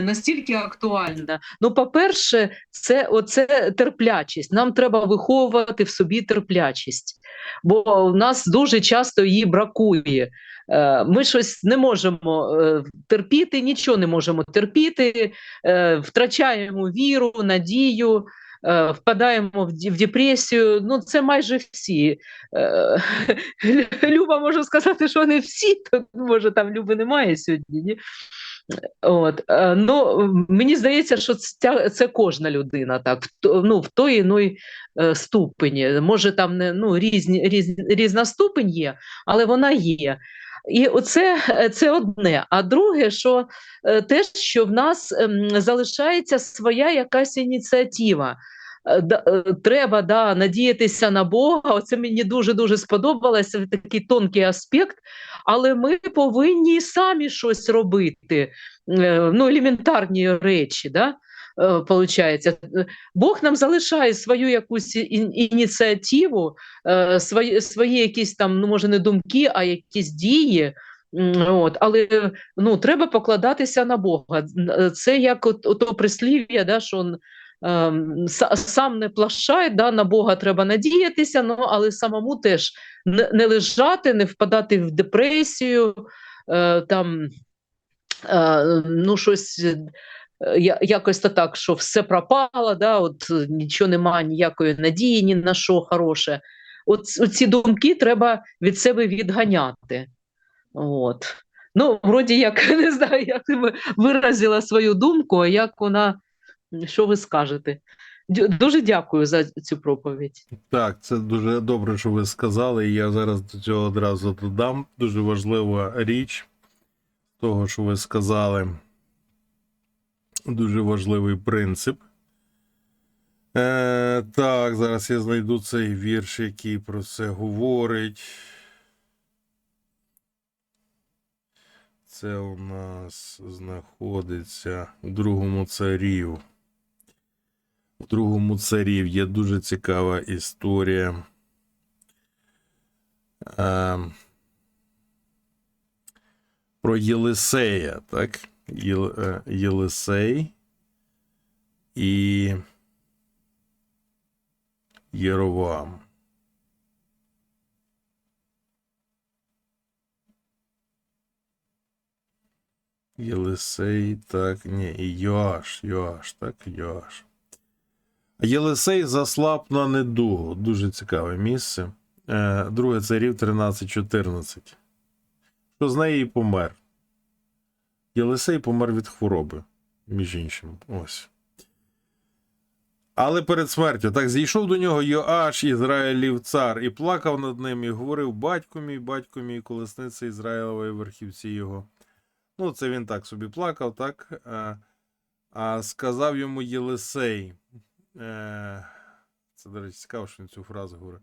настільки актуальна. Ну, по-перше, це оце терплячість. Нам треба виховувати в собі терплячість, бо у нас дуже часто її бракує. Е, Ми щось не можемо е, терпіти, нічого не можемо терпіти, е, втрачаємо віру, надію. Впадаємо в депресію. Ну, це майже всі. Люба можу сказати, що не всі, може там Люби немає сьогодні. Ні? От, е, ну, мені здається, що це, це кожна людина так, ну, в той іной е, ступені. Може, там не, ну, різні, різ, різна ступень є, але вона є. І оце е, це одне. А друге, що те, що в нас ем, залишається своя якась ініціатива. Е, е, Треба да, надіятися на Бога. Оце мені дуже дуже сподобалося такий тонкий аспект. Але ми повинні самі щось робити е, ну, елементарні речі. Да? Получається, Бог нам залишає свою якусь ініціативу, свої, свої якісь там, ну може, не думки, а якісь дії. От, але ну, треба покладатися на Бога. Це як от, ото прислів'я, да, що сам не плашай, да, на Бога треба надіятися, ну, але самому теж не, лежати, не впадати в депресію, е, там, е, ну, щось е, якось то так, що все пропало, да, от нічого немає, ніякої надії ні на що хороше. От ці думки треба від себе відганяти. От. Ну, вроді як не знаю, як ти виразила свою думку, а як вона, що ви скажете? Дуже дякую за цю проповідь. Так, це дуже добре, що ви сказали. Я зараз до цього одразу додам. Дуже важлива річ того, що ви сказали. Дуже важливий принцип. Е, так, зараз я знайду цей вірш, який про це говорить. Це у нас знаходиться у другому царів. У другому царів є дуже цікава історія. Е, про Єлисея, так? Єл, е, Єлисей і Єровам. Єлисей, так, ні, і Йоаш, Йоаш, так, Йоаш. Єлисей заслаб на недугу. Дуже цікаве місце. Е, Друге царів 13-14. Що з неї помер. Єлисей помер від хвороби, між іншим. Ось. Але перед смертю так зійшов до нього Йоаш, Ізраїлів цар, і плакав над ним, і говорив: Батько мій, батько мій, колесниця Ізраїлової верхівці його. Ну, це він так собі плакав, так? А, а сказав йому Єлисей. Е, це, до речі, цікаво, що він цю фразу говорить.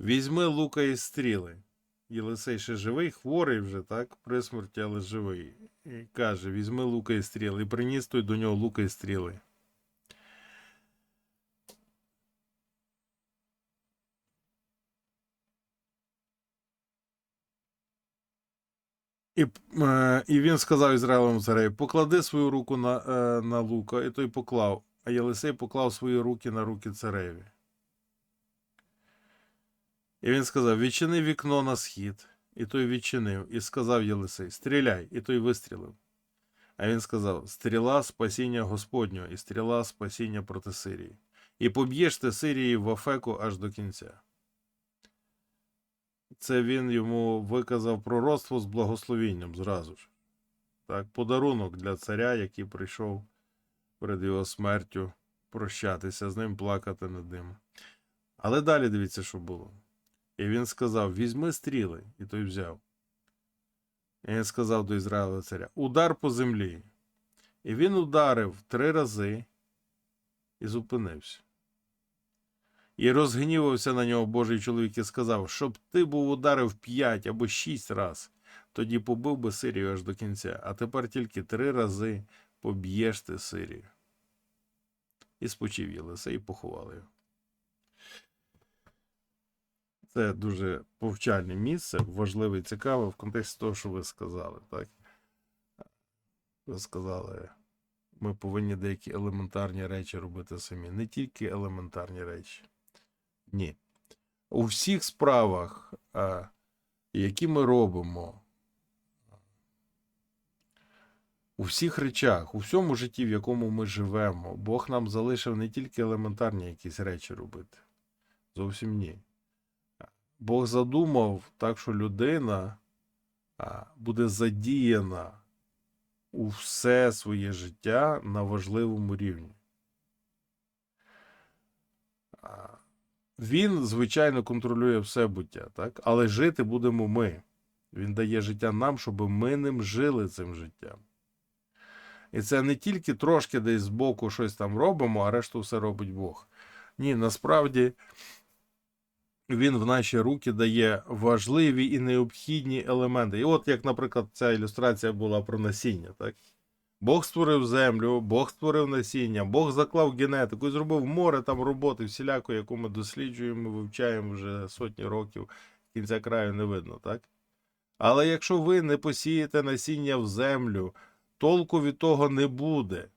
Візьми лука і стріли. Єлисей ще живий, хворий вже, так, при смерті, але живий. І каже: візьми лука і стріли. І приніс той до нього лука і стріли. І, е, і він сказав Ізраїлевому цареві: поклади свою руку на, е, на лука, і той поклав. А Єлисей поклав свої руки на руки цареві. І він сказав: Відчини вікно на схід. І той відчинив, і сказав Єлисей: Стріляй, і той вистрілив. А він сказав: Стріла спасіння Господнього, і стріла спасіння проти Сирії. І поб'єш ти Сирії в Афеку аж до кінця. Це він йому виказав пророцтво з благословінням зразу ж. Так, подарунок для царя, який прийшов перед його смертю прощатися з ним, плакати над ним. Але далі дивіться, що було. І він сказав: Візьми стріли, і той взяв. І він сказав до Ізраїля царя: Удар по землі. І він ударив три рази і зупинився. І розгнівався на нього Божий чоловік і сказав, щоб ти був ударив п'ять або шість раз, тоді побив би Сирію аж до кінця, а тепер тільки три рази поб'єш ти Сирію. І спочив Єлисей і поховали його. Це дуже повчальне місце, важливе і цікаве в контексті того, що ви сказали, так? Ви сказали ми повинні деякі елементарні речі робити самі. Не тільки елементарні речі. Ні. У всіх справах, е, які ми робимо, у всіх речах, у всьому житті, в якому ми живемо, Бог нам залишив не тільки елементарні якісь речі робити. Зовсім ні. Бог задумав так, що людина буде задіяна у все своє життя на важливому рівні. Він, звичайно, контролює все буття, так? але жити будемо ми. Він дає життя нам, щоб ми ним жили цим життям. І це не тільки трошки десь збоку щось там робимо, а решту все робить Бог. Ні, насправді він в наші руки дає важливі і необхідні елементи. І от як, наприклад, ця ілюстрація була про насіння, так? Бог створив землю, Бог створив насіння, Бог заклав генетику і зробив море там роботи всілякої, яку ми досліджуємо, вивчаємо вже сотні років, кінця краю не видно, так? Але якщо ви не посієте насіння в землю, толку від того не буде.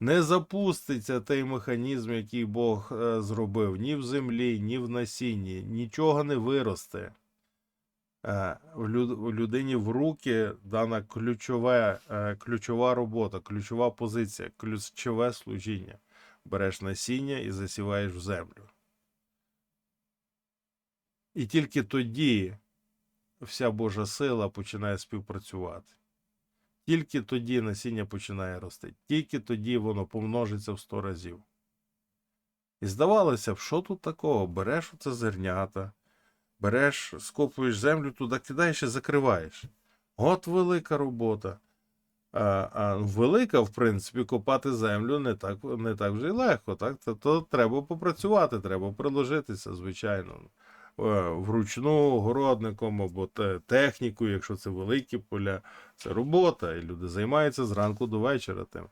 Не запуститься той механізм, який Бог е, зробив ні в землі, ні в насінні, нічого не виросте. Е, в людині в руки дана ключова, е, ключова робота, ключова позиція, ключове служіння. Береш насіння і засіваєш в землю. І тільки тоді вся Божа сила починає співпрацювати. Тільки тоді насіння починає рости, тільки тоді воно помножиться в сто разів. І здавалося б, що тут такого? Береш оце зернята, береш, скопуєш землю туди, кидаєш і закриваєш. От велика робота. А, а велика, в принципі, копати землю не так, не так вже й легко. Так? То, то треба попрацювати, треба приложитися, звичайно. Е, Вручну городником або те- технікою, якщо це великі поля, це робота, і люди займаються зранку до вечора тим.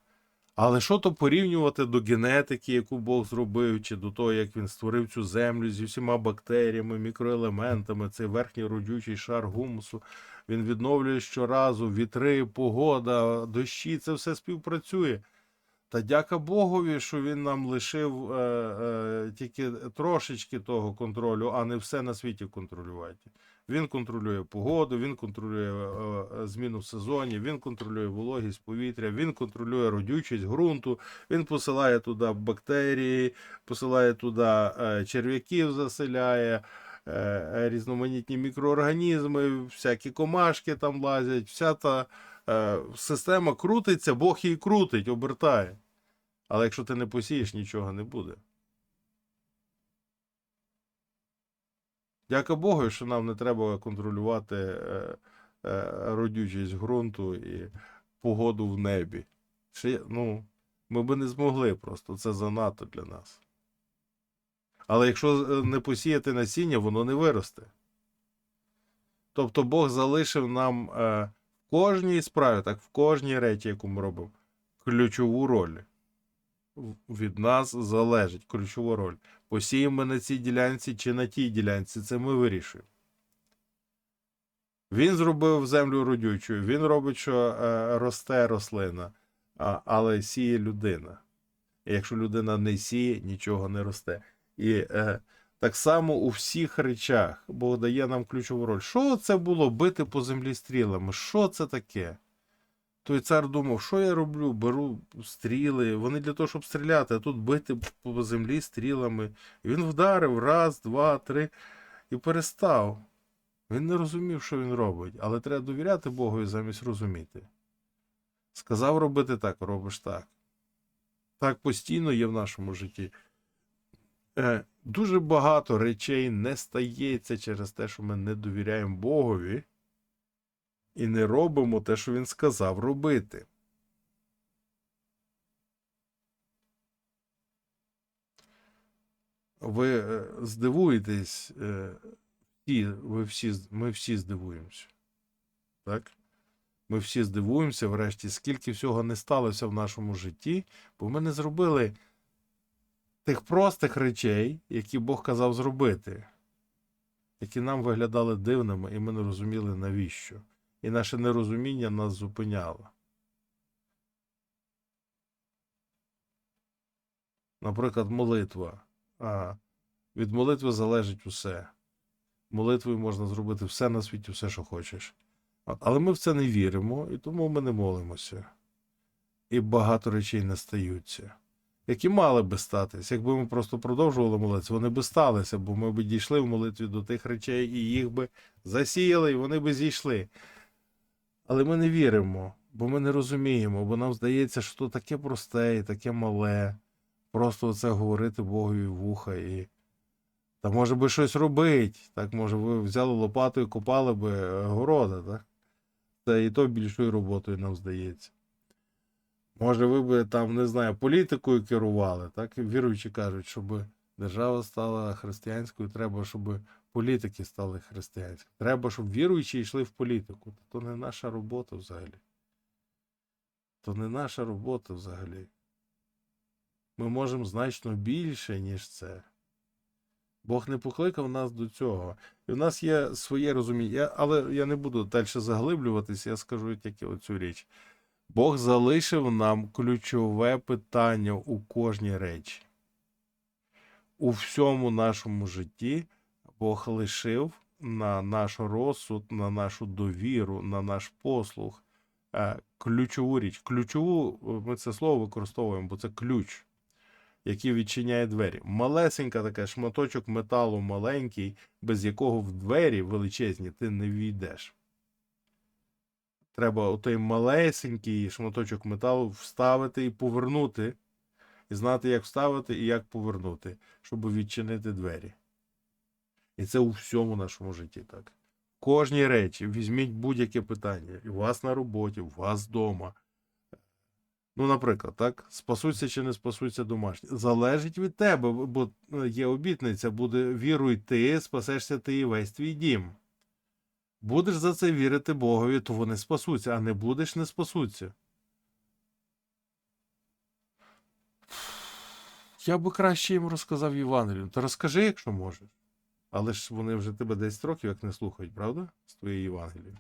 Але що то порівнювати до генетики, яку Бог зробив, чи до того, як він створив цю землю зі всіма бактеріями, мікроелементами, цей верхній родючий шар гумусу, він відновлює щоразу, вітри, погода, дощі, це все співпрацює. Та дяка Богові, що він нам лишив е, е, тільки трошечки того контролю, а не все на світі контролювати. Він контролює погоду, він контролює е, е, зміну в сезоні, він контролює вологість повітря, він контролює родючість ґрунту, він посилає туди бактерії, посилає туди е, черв'яків, заселяє, е, е, різноманітні мікроорганізми, всякі комашки там лазять, вся та система крутиться, Бог її крутить, обертає. Але якщо ти не посієш, нічого не буде. Дяка Богу, що нам не треба контролювати е, е, родючість ґрунту і погоду в небі. Ще, ну, ми би не змогли просто, це занадто для нас. Але якщо е, не посіяти насіння, воно не виросте. Тобто Бог залишив нам е, кожній справі, так в кожній речі, яку ми робимо, ключову роль. Від нас залежить ключова роль. Посіємо ми на цій ділянці чи на тій ділянці, це ми вирішуємо. Він зробив землю родючою, він робить, що е, росте рослина, але сіє людина. І якщо людина не сіє, нічого не росте. І е, так само у всіх речах Бог дає нам ключову роль. Що це було бити по землі стрілами? Що це таке? Той цар думав, що я роблю? Беру стріли, вони для того, щоб стріляти, а тут бити по землі стрілами. І він вдарив раз, два, три і перестав. Він не розумів, що він робить, але треба довіряти Богу замість розуміти. Сказав робити так, робиш так. Так постійно є в нашому житті. Е, дуже багато речей не стається через те, що ми не довіряємо Богові і не робимо те, що він сказав робити. Ви е, здивуєтесь, е, ви всі, ми всі здивуємося. Так? Ми всі здивуємося, врешті, скільки всього не сталося в нашому житті, бо ми не зробили тих простих речей, які Бог казав зробити, які нам виглядали дивними, і ми не розуміли, навіщо. І наше нерозуміння нас зупиняло. Наприклад, молитва. А, Від молитви залежить усе. Молитвою можна зробити все на світі, все, що хочеш. Але ми в це не віримо, і тому ми не молимося. І багато речей не стаються які мали би статись. Якби ми просто продовжували молитися, вони би сталися, бо ми б дійшли в молитві до тих речей, і їх би засіяли, і вони би зійшли. Але ми не віримо, бо ми не розуміємо, бо нам здається, що то таке просте і таке мале. Просто це говорити Богові вуха і. Та може би щось робить. Так, може, ви взяли лопату і копали би города, так? Це і то більшою роботою нам здається. Може, ви би там, не знаю, політикою керували, так? Віруючі кажуть, щоб держава стала християнською, треба, щоб політики стали християнськими. Треба, щоб віруючі йшли в політику. То не наша робота взагалі. То не наша робота взагалі. Ми можемо значно більше, ніж це. Бог не покликав нас до цього. І в нас є своє розуміння, Я- але я не буду далі заглиблюватися, я скажу тільки оцю річ. Бог залишив нам ключове питання у кожній речі. У всьому нашому житті Бог лишив на наш розсуд, на нашу довіру, на наш послуг е, ключову річ. Ключову е, ми це слово використовуємо, бо це ключ, який відчиняє двері. Малесенька така шматочок металу маленький, без якого в двері величезні ти не війдеш. Треба отой малесенький шматочок металу вставити і повернути, і знати, як вставити і як повернути, щоб відчинити двері. І це у всьому нашому житті так. Кожній речі візьміть будь-яке питання. У вас на роботі, у вас вдома. Ну, наприклад, так, спасуться чи не спасуться домашні. Залежить від тебе, бо е, є обітниця, буде віруй ти, спасешся ти і весь твій дім. Будеш за це вірити Богові, то вони спасуться, а не будеш, не спасуться. Я би краще їм розказав Євангелію. Та розкажи, якщо можеш. Але ж вони вже тебе 10 років як не слухають, правда? З твоєї Євангелії.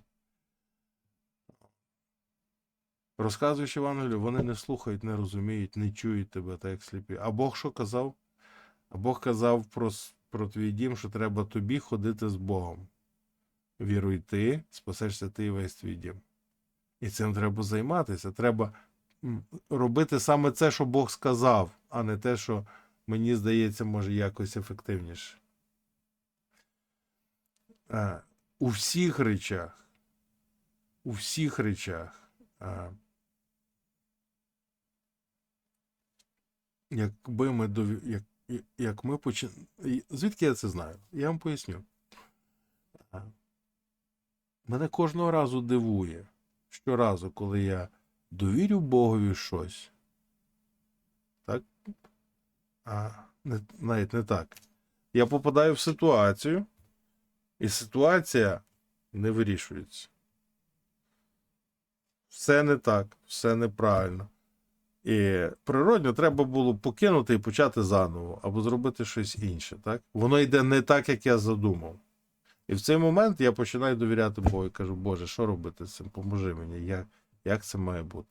Розказуєш Євангелію, вони не слухають, не розуміють, не чують тебе, так як сліпі. А Бог що казав? А Бог казав про, про твій дім, що треба тобі ходити з Богом. Віруй ти, спасешся ти і весь твій дім. І цим треба займатися. Треба робити саме це, що Бог сказав, а не те, що мені здається, може якось ефективніше. Е, у всіх речах, у всіх речах, е, якби ми дові... як, як- ми почи... Звідки я це знаю? Я вам поясню. Мене кожного разу дивує, щоразу, коли я довірю Богові щось, так? А, не, навіть не так. Я попадаю в ситуацію, і ситуація не вирішується. Все не так, все неправильно. І природньо треба було покинути і почати заново, або зробити щось інше. Так? Воно йде не так, як я задумав. І в цей момент я починаю довіряти Богу і кажу, Боже, що робити з цим? Поможи мені, як, як це має бути?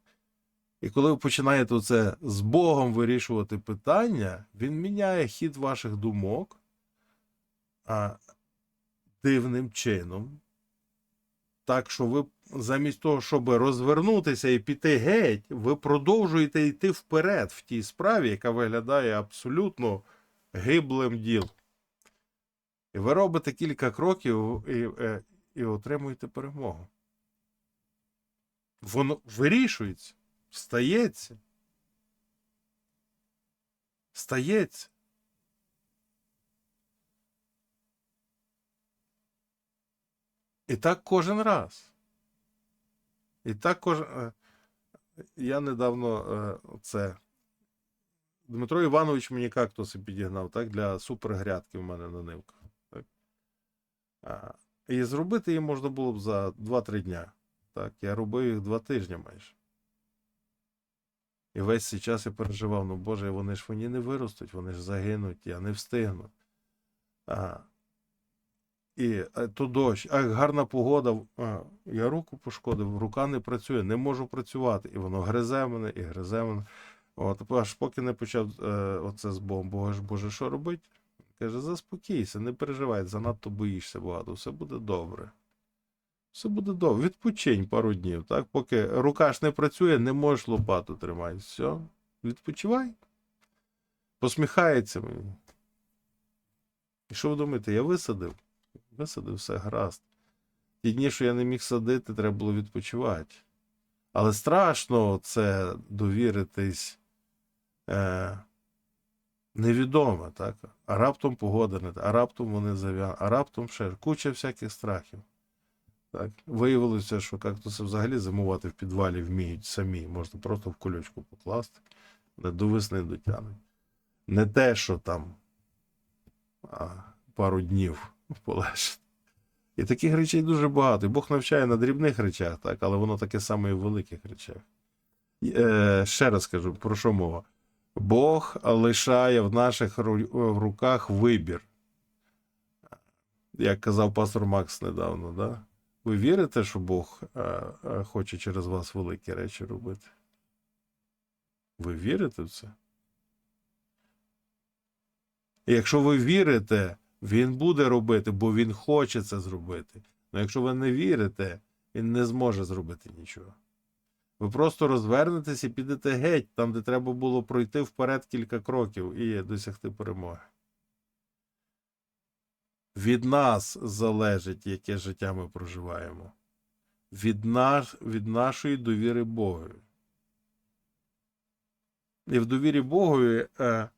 І коли ви починаєте це з Богом вирішувати питання, він міняє хід ваших думок а, дивним чином. Так що ви замість того, щоб розвернутися і піти геть, ви продовжуєте йти вперед в тій справі, яка виглядає абсолютно гиблим ділом. І ви робите кілька кроків і, е, і отримуєте перемогу. Воно вирішується, стається. Стається. І так кожен раз. І так кожен. Я недавно е, це. Дмитро Іванович мені кактуси підігнав, так, для супергрядки в мене на нивках. А, і зробити її можна було б за 2-3 дня. Так, я робив їх 2 тижні майже. І весь цей час я переживав, ну Боже, вони ж вони не виростуть, вони ж загинуть, я не встигну. А, і е, то дощ, а гарна погода, а, я руку пошкодив, рука не працює, не можу працювати. І воно гризе мене, і гризе мене. От, аж поки не почав е, оце з Богом, Боже, Боже, що робить? Каже, заспокійся, не переживай, занадто боїшся багато, все буде добре. Все буде добре. Відпочинь пару днів, так? Поки рука ж не працює, не можеш лопату тримати. Все, відпочивай. Посміхається мені. І що ви думаєте, я висадив? Висадив все гаразд. Ті дні, що я не міг садити, треба було відпочивати. Але страшно це довіритись е, невідоме, так? А раптом погода не та, а раптом вони зав'яли, а раптом ще куча всяких страхів. Так? Виявилося, що кактуси взагалі зимувати в підвалі вміють самі. Можна просто в кульочку покласти, не до весни дотягнуть. Не те, що там а, пару днів полежить. І таких речей дуже багато. Бог навчає на дрібних речах, так, але воно таке саме і в великих речах. Е, ще раз кажу, про що мова? Бог лишає в наших руках вибір. Як казав пастор Макс недавно, да? ви вірите, що Бог е, е, хоче через вас великі речі робити? Ви вірите в це? Якщо ви вірите, він буде робити, бо він хоче це зробити. Але якщо ви не вірите, він не зможе зробити нічого. Ви просто розвернетесь і підете геть, там, де треба було пройти вперед кілька кроків і досягти перемоги. Від нас залежить, яке життя ми проживаємо. Від, наш, від нашої довіри Богові. І в довірі Богові е,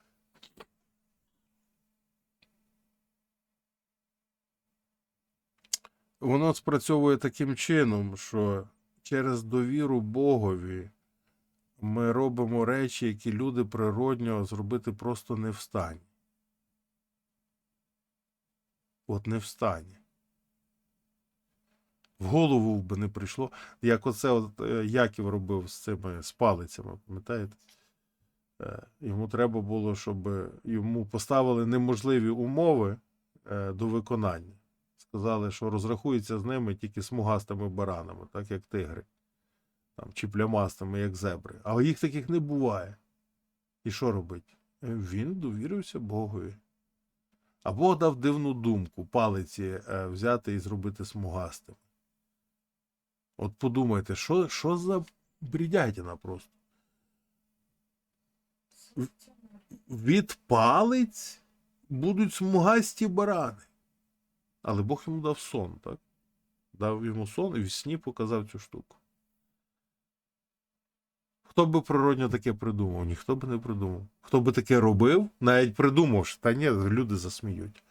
воно спрацьовує таким чином, що через довіру Богові ми робимо речі, які люди природньо зробити просто не встані. От не встані. В голову би не прийшло. Як оце от е, Яків робив з цими з палицями, пам'ятаєте? Е, Йому треба було, щоб йому поставили неможливі умови е, до виконання. Сказали, що розрахується з ними тільки смугастими баранами, так як тигри, там, чи плямастими, як зебри. А їх таких не буває. І що робить? Е, Він довірився Богові. А Бог дав дивну думку палиці е, взяти і зробити смугастими. От подумайте, що, що за брідятина просто? Від палиць будуть смугасті барани. Але Бог йому дав сон, так? Дав йому сон і в сні показав цю штуку. Хто би природньо таке придумав? Ніхто би не придумав. Хто би таке робив, навіть придумавши, та ні, люди засміють.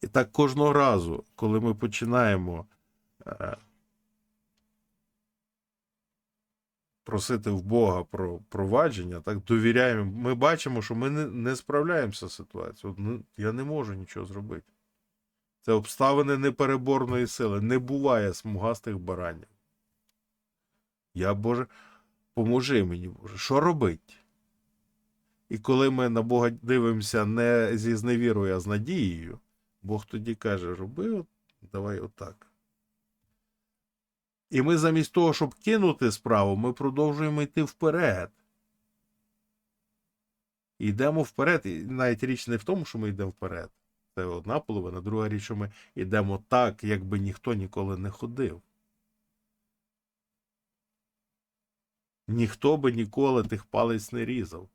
І так кожного разу, коли ми починаємо е, просити в Бога про провадження, так довіряємо, ми бачимо, що ми не, не справляємося з ситуацією. Ну, я не можу нічого зробити. Це обставини непереборної сили. Не буває смугастих баранів. Я, Боже, поможи мені, Боже, що робить? І коли ми на Бога дивимося не зі зневірою, а з надією, Бог тоді каже: роби, от, давай отак. І ми замість того, щоб кинути справу, ми продовжуємо йти вперед. Йдемо вперед. І навіть річ не в тому, що ми йдемо вперед. Це одна половина, друга річ, що ми йдемо так, якби ніхто ніколи не ходив. Ніхто би ніколи тих палець не різав.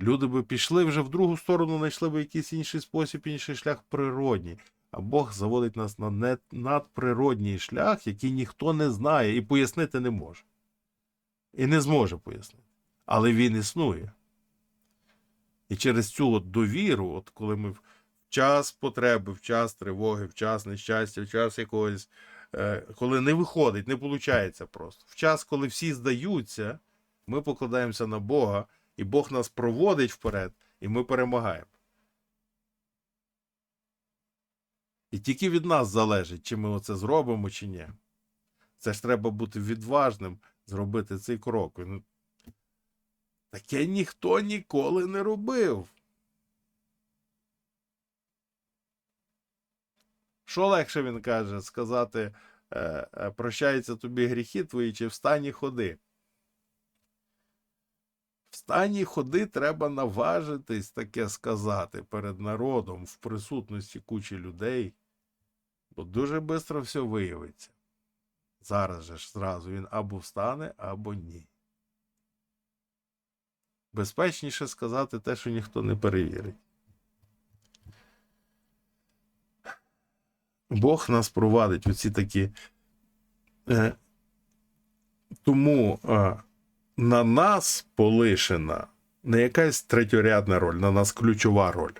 Люди би пішли вже в другу сторону, знайшли би якийсь інший спосіб, інший шлях природній. А Бог заводить нас на надприродній шлях, який ніхто не знає і пояснити не може. І не зможе пояснити. Але він існує. І через цю от довіру, от коли ми в час потреби, в час тривоги, в час нещастя, в час якогось, е, коли не виходить, не виходить просто. В час, коли всі здаються, ми покладаємося на Бога, і Бог нас проводить вперед, і ми перемагаємо. І тільки від нас залежить, чи ми оце зробимо, чи ні. Це ж треба бути відважним, зробити цей крок. Таке ніхто ніколи не робив. Що легше він каже, сказати, е, е, прощаються тобі гріхи твої, чи встань і ходи. В стані ходи треба наважитись таке сказати перед народом в присутності кучі людей, бо дуже швидко все виявиться. Зараз же ж зразу він або встане, або ні. Безпечніше сказати те, що ніхто не перевірить. Бог нас провадить оці такі. Е, тому е, на нас полишена не якась третьорядна роль, на нас ключова роль.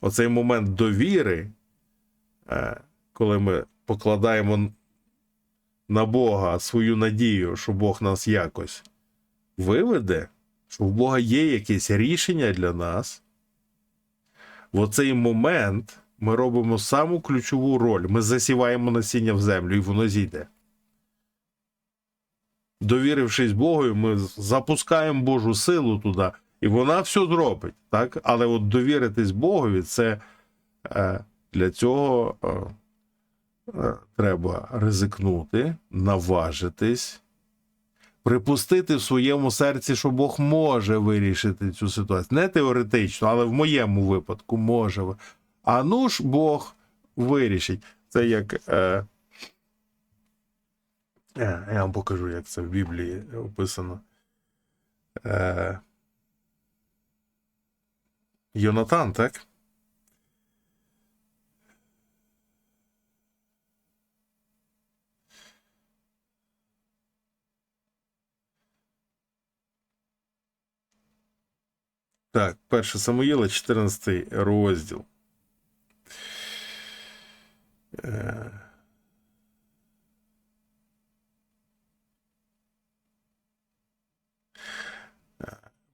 Оцей момент довіри, е, коли ми покладаємо на Бога свою надію, що Бог нас якось виведе, що в Бога є якесь рішення для нас. В оцей момент ми робимо саму ключову роль. Ми засіваємо насіння в землю, і воно зійде. Довірившись Богу, ми запускаємо Божу силу туди, і вона все зробить. Так? Але от довіритись Богові, це е, для цього е, е, треба ризикнути, наважитись, припустити в своєму серці, що Бог може вирішити цю ситуацію. Не теоретично, але в моєму випадку може. А ну ж Бог вирішить. Це як. Е, е, я вам покажу, як це в Біблії описано. Е, Йонатан, так? Так, 1 Самуїла, 14 розділ. Е,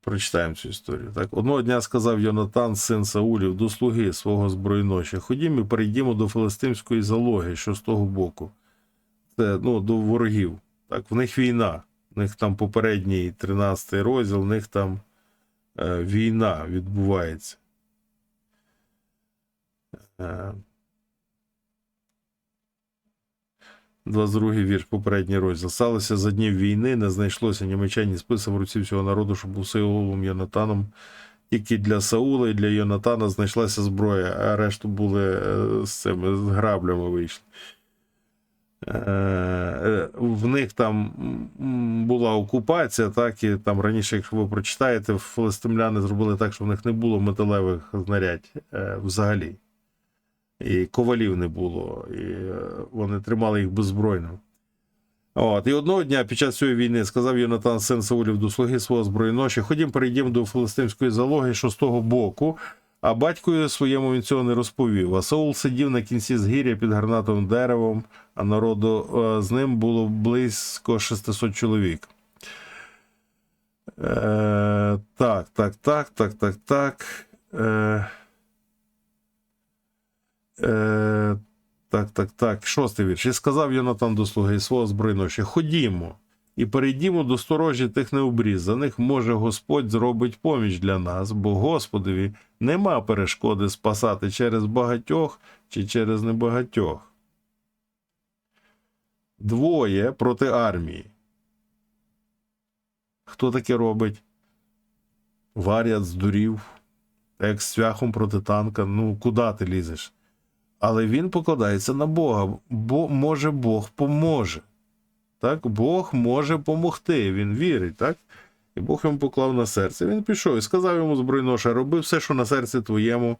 Прочитаємо цю історію. Так, одного дня сказав Йонатан, син Саулів, до слуги свого збройноча. Ходімо і перейдімо до филистимської залоги, що з того боку. Це ну, до ворогів. Так, в них війна. В них там попередній 13 розділ, в них там війна відбувається. Е, 22 вірш, попередній розділ. Сталося за днів війни, не знайшлося ні меча, ні списа в руці всього народу, щоб був Саулом Йонатаном. Тільки для Саула і для Йонатана знайшлася зброя, а решту були е, з цими з граблями вийшли. Е, В них там була окупація, так, і там раніше, якщо ви прочитаєте, филистимляни зробили так, що в них не було металевих знарядь е, взагалі і ковалів не було, і е, вони тримали їх беззбройно. От, і одного дня під час цієї війни сказав Йонатан, син Саулів, до слуги свого збройноші, ходім, перейдімо до филистимської залоги, що з того боку, а батькові своєму він цього не розповів. А Саул сидів на кінці згір'я під гарнатовим деревом, а народу е, з ним було близько 600 чоловік. Е, так, так, так, так, так, так. Е, Е, так, так, так. Шостий вірш. І сказав Йонатан до слуги свого збройноші: Ходімо і перейдімо до сторожі тих необрізаних. Може, Господь зробить поміч для нас, бо Господові нема перешкоди спасати через багатьох чи через небагатьох. Двоє проти армії. Хто таке робить? Варят здурів, як з цвяхом проти танка. Ну, куди ти лізеш? Але він покладається на Бога, бо може Бог поможе. Так? Бог може помогти. Він вірить, так? І Бог йому поклав на серце. Він пішов і сказав йому збройноша, роби все, що на серці твоєму.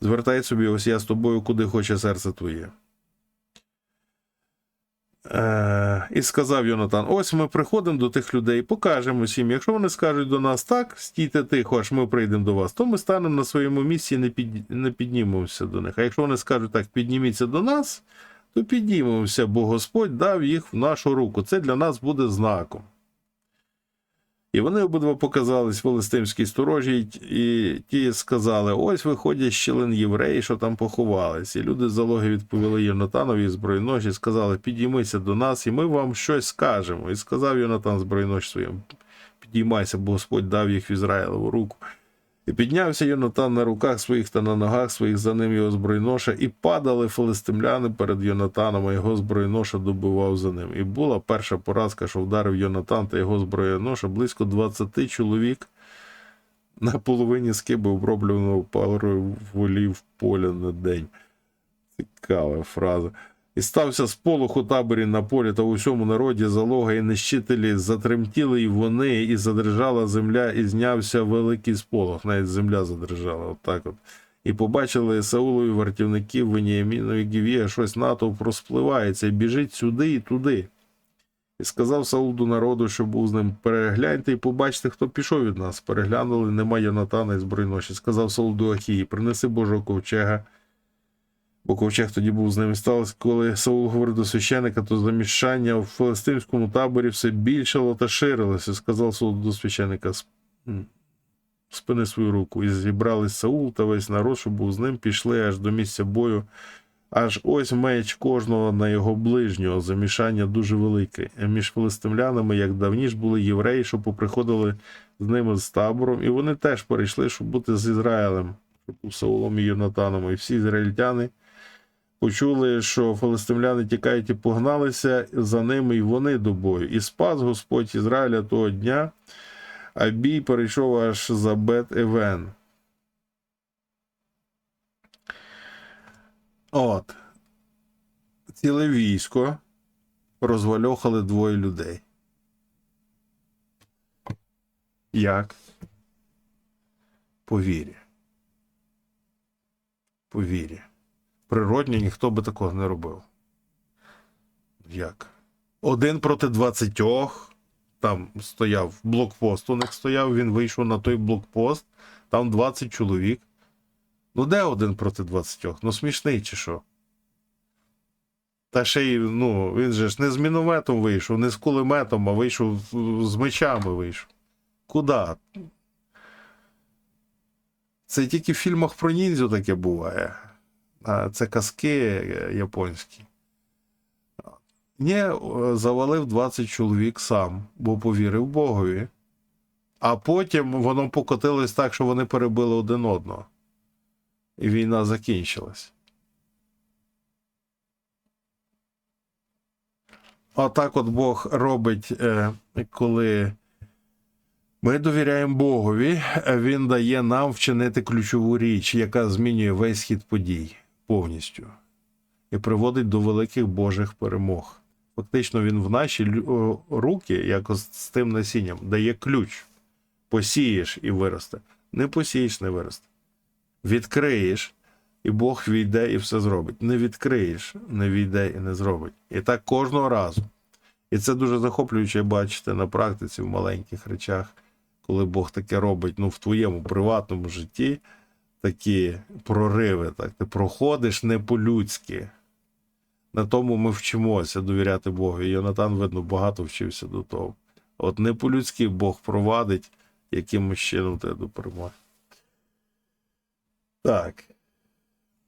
Звертай собі, ось я з тобою, куди хоче серце твоє. Е, і сказав Йонатан: ось ми приходимо до тих людей, покажемо їм. Якщо вони скажуть до нас так, стійте тихо, аж ми прийдемо до вас, то ми станемо на своєму місці і не, під, не піднімемося до них. А якщо вони скажуть так, підніміться до нас, то піднімемося, бо Господь дав їх в нашу руку. Це для нас буде знаком. І вони обидва показались филистимській сторожі, і ті сказали: ось виходять щелин євреї, що там поховались. І люди з залоги відповіли Йонатанові збройноші, сказали: Підіймися до нас, і ми вам щось скажемо. І сказав Йонатан збройнож своїм: Підіймайся, бо Господь дав їх в Ізраїлеву руку. І піднявся Йонатан на руках своїх та на ногах своїх за ним його збройноша, і падали филистимляни перед Йонатаном, а його збройноша добивав за ним. І була перша поразка, що вдарив Йонатан та його збройноша, близько 20 чоловік на половині скиби обробленого парою волів поля на день. Цікава фраза. І стався сполох у таборі на полі та у всьому народі залога і нищителі затремтіли і вони, і задрижала земля, і знявся великий сполох. Навіть земля задрижала, отак от. І побачили Саулові вартівників Веніамінові Гівія, щось натовп розпливається, і біжить сюди і туди. І сказав Саул до народу, що був з ним, перегляньте і побачте, хто пішов від нас. Переглянули, нема Йонатана і збройноші. Сказав Саул до Ахії, принеси Божого ковчега. Бо ковчег тоді був з ними сталося, коли Саул говорив до священика, то замішання в филистимському таборі все більшало та ширилося. Сказав Саул до священика, спини свою руку. І зібрались Саул та весь народ, що був з ним, пішли аж до місця бою. Аж ось меч кожного на його ближнього, замішання дуже велике. Між филистимлянами, як давніш були євреї, що поприходили з ними з табором, і вони теж перейшли, щоб бути з Ізраїлем, щоб був Саулом і Йонатаном. І всі ізраїльтяни почули, що филистимляни тікають і погналися за ними, і вони до бою. І спас Господь Ізраїля того дня, а бій перейшов аж за Бет Евен. От. Ціле військо розвальохали двоє людей. Як? По вірі. По вірі. Природньо ніхто би такого не робив. Як? Один проти двадцятьох. Там стояв блокпост. У них стояв, він вийшов на той блокпост, там 20 чоловік. Ну, де один проти двадцятьох? Ну, смішний чи що? Та ще й, ну, він же ж не з мінометом вийшов, не з кулеметом, а вийшов з- мечами вийшов. Куда? Це тільки в фільмах про ніндзю таке буває. Це казки е, японські. Ні, е, завалив 20 чоловік сам, бо повірив Богові. А потім воно покотилось так, що вони перебили один одного. І війна закінчилась. Отак от Бог робить, е, коли ми довіряємо Богові, Він дає нам вчинити ключову річ, яка змінює весь хід подій повністю і приводить до великих Божих перемог. Фактично, він в наші руки, якось з тим насінням, дає ключ. Посієш і виросте. Не посієш, не виросте. Відкриєш, і Бог війде і все зробить. Не відкриєш, не війде і не зробить. І так кожного разу. І це дуже захоплююче бачити на практиці в маленьких речах, коли Бог таке робить ну, в твоєму приватному житті такі прориви. Так, ти проходиш не по-людськи. На тому ми вчимося довіряти Богу. Йонатан, видно, багато вчився до того. От не по-людськи Бог провадить, якимось чином ти до перемоги. Так.